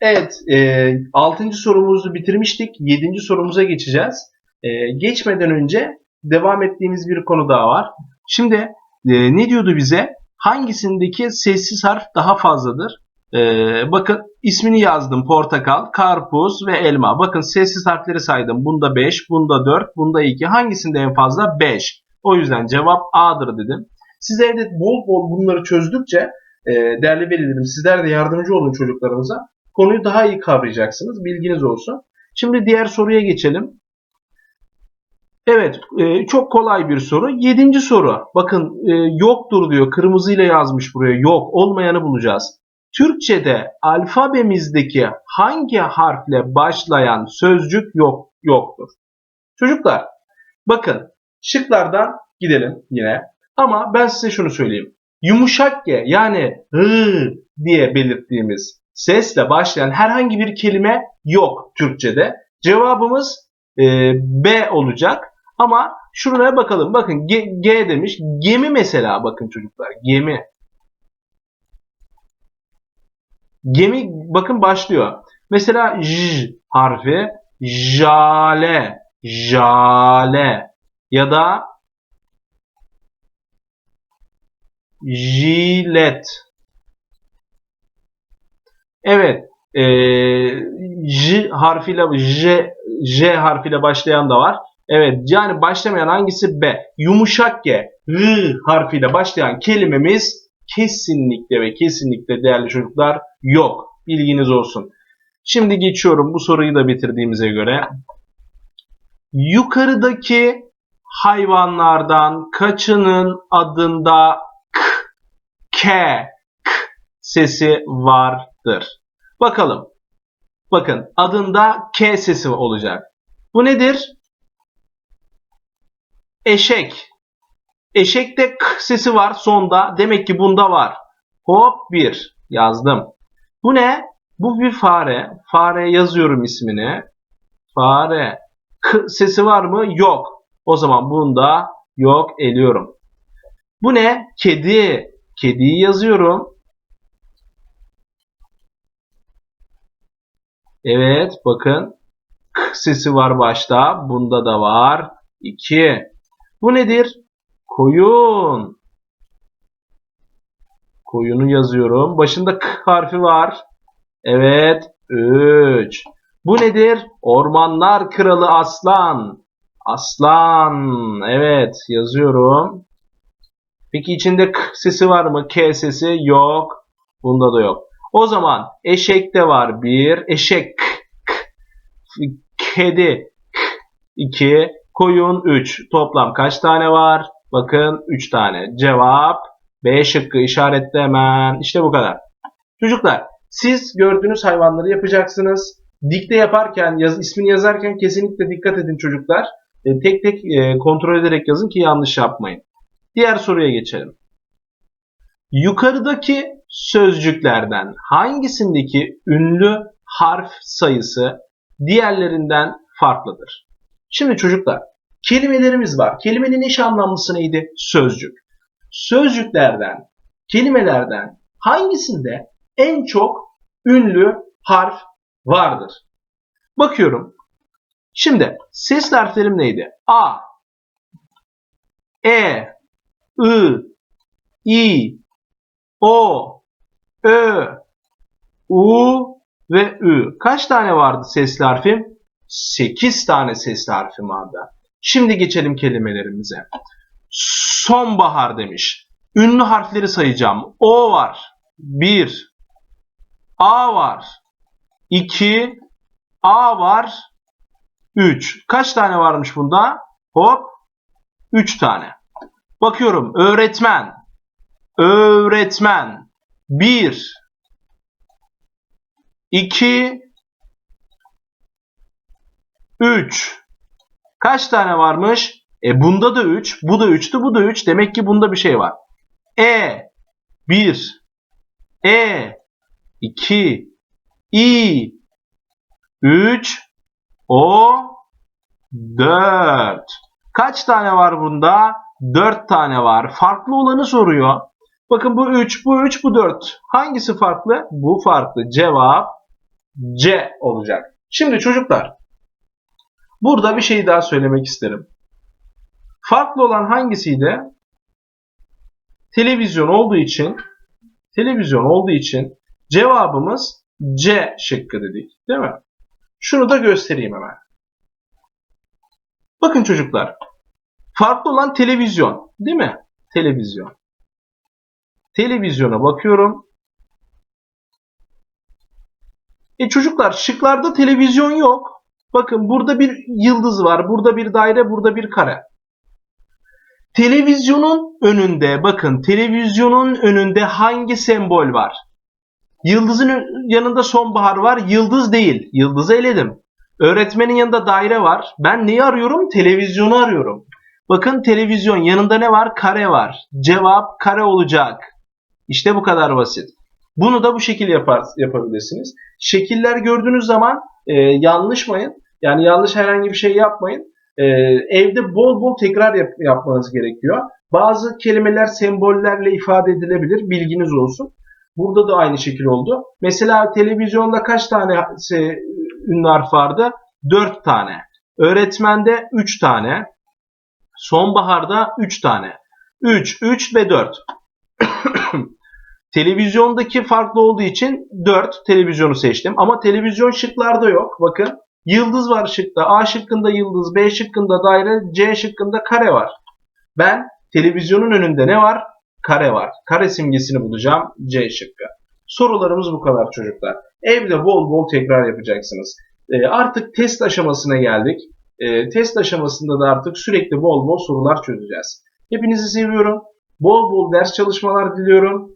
Evet, e, 6. sorumuzu bitirmiştik. 7. sorumuza geçeceğiz. E, geçmeden önce devam ettiğimiz bir konu daha var. Şimdi e, ne diyordu bize? Hangisindeki sessiz harf daha fazladır? E, bakın ismini yazdım. Portakal, karpuz ve elma. Bakın sessiz harfleri saydım. Bunda 5, bunda 4, bunda 2. Hangisinde en fazla? 5. O yüzden cevap A'dır dedim. Siz evde bol bol bunları çözdükçe e, değerli velilerim sizler de yardımcı olun çocuklarınıza. Konuyu daha iyi kavrayacaksınız. Bilginiz olsun. Şimdi diğer soruya geçelim. Evet, e, çok kolay bir soru. Yedinci soru. Bakın e, yoktur diyor. Kırmızıyla yazmış buraya. Yok, olmayanı bulacağız. Türkçe'de alfabemizdeki hangi harfle başlayan sözcük yok yoktur? Çocuklar, bakın şıklardan gidelim yine. Ama ben size şunu söyleyeyim. Yumuşak G yani hı diye belirttiğimiz sesle başlayan herhangi bir kelime yok Türkçe'de. Cevabımız e, B olacak. Ama şuraya bakalım. Bakın G, G demiş. Gemi mesela bakın çocuklar. Gemi. Gemi bakın başlıyor. Mesela J harfi jale, jale ya da jilet. Evet, e, J harfiyle J, J harfiyle başlayan da var. Evet, yani başlamayan hangisi B? Yumuşak G, R harfiyle başlayan kelimemiz kesinlikle ve kesinlikle değerli çocuklar yok. Bilginiz olsun. Şimdi geçiyorum bu soruyu da bitirdiğimize göre. Yukarıdaki hayvanlardan kaçının adında k, k, sesi vardır? Bakalım. Bakın adında k sesi olacak. Bu nedir? Eşek. Eşekte k sesi var sonda. Demek ki bunda var. Hop bir yazdım. Bu ne? Bu bir fare. Fare yazıyorum ismini. Fare. K sesi var mı? Yok. O zaman bunda yok eliyorum. Bu ne? Kedi. Kediyi yazıyorum. Evet bakın. K sesi var başta. Bunda da var. 2. Bu nedir? Koyun. Koyunu yazıyorum. Başında K harfi var. Evet. 3. Bu nedir? Ormanlar kralı aslan. Aslan. Evet yazıyorum. Peki içinde K sesi var mı? K sesi yok. Bunda da yok. O zaman eşekte var bir. Eşek. K, k. Kedi. K, 2. Koyun 3. Toplam kaç tane var? Bakın 3 tane. Cevap B şıkkı işaretle hemen. İşte bu kadar. Çocuklar siz gördüğünüz hayvanları yapacaksınız. Dikte yaparken, yaz, ismini yazarken kesinlikle dikkat edin çocuklar. E, tek tek e, kontrol ederek yazın ki yanlış yapmayın. Diğer soruya geçelim. Yukarıdaki sözcüklerden hangisindeki ünlü harf sayısı diğerlerinden farklıdır? Şimdi çocuklar kelimelerimiz var. Kelimenin eş anlamlısı neydi? Sözcük. Sözcüklerden, kelimelerden hangisinde en çok ünlü harf vardır? Bakıyorum. Şimdi ses harflerim neydi? A, E, I, I, O, Ö, U ve Ü. Kaç tane vardı sesli harfim? 8 tane sesli harfim vardı. Şimdi geçelim kelimelerimize. Sonbahar demiş. Ünlü harfleri sayacağım. O var. 1. A var. 2. A var. 3. Kaç tane varmış bunda? Hop. 3 tane. Bakıyorum. Öğretmen. Öğretmen. 1. 2. 3. Kaç tane varmış? E bunda da 3. Bu da 3'tü. Bu da 3. Demek ki bunda bir şey var. E. 1. E. 2. İ. 3. O. 4. Kaç tane var bunda? 4 tane var. Farklı olanı soruyor. Bakın bu 3, bu 3, bu 4. Hangisi farklı? Bu farklı. Cevap C olacak. Şimdi çocuklar burada bir şey daha söylemek isterim. Farklı olan hangisiydi? Televizyon olduğu için televizyon olduğu için cevabımız C şıkkı dedik. Değil mi? Şunu da göstereyim hemen. Bakın çocuklar. Farklı olan televizyon. Değil mi? Televizyon. Televizyona bakıyorum. E çocuklar şıklarda televizyon yok. Bakın burada bir yıldız var. Burada bir daire, burada bir kare. Televizyonun önünde bakın televizyonun önünde hangi sembol var? Yıldızın yanında sonbahar var. Yıldız değil. Yıldızı eledim. Öğretmenin yanında daire var. Ben neyi arıyorum? Televizyonu arıyorum. Bakın televizyon yanında ne var? Kare var. Cevap kare olacak. İşte bu kadar basit. Bunu da bu şekilde yapar, yapabilirsiniz. Şekiller gördüğünüz zaman e, yanlışmayın. Yani yanlış herhangi bir şey yapmayın. E, evde bol bol tekrar yap- yapmanız gerekiyor. Bazı kelimeler sembollerle ifade edilebilir. Bilginiz olsun. Burada da aynı şekil oldu. Mesela televizyonda kaç tane se- ünlü harf vardı? 4 tane. Öğretmende 3 tane. Sonbaharda 3 tane. 3, 3 ve 4. Televizyondaki farklı olduğu için 4 televizyonu seçtim. Ama televizyon şıklarda yok. Bakın yıldız var şıkta. A şıkkında yıldız, B şıkkında daire, C şıkkında kare var. Ben televizyonun önünde ne var? Kare var. Kare simgesini bulacağım. C şıkkı. Sorularımız bu kadar çocuklar. Evde bol bol tekrar yapacaksınız. E, artık test aşamasına geldik. E, test aşamasında da artık sürekli bol bol sorular çözeceğiz. Hepinizi seviyorum. Bol bol ders çalışmalar diliyorum.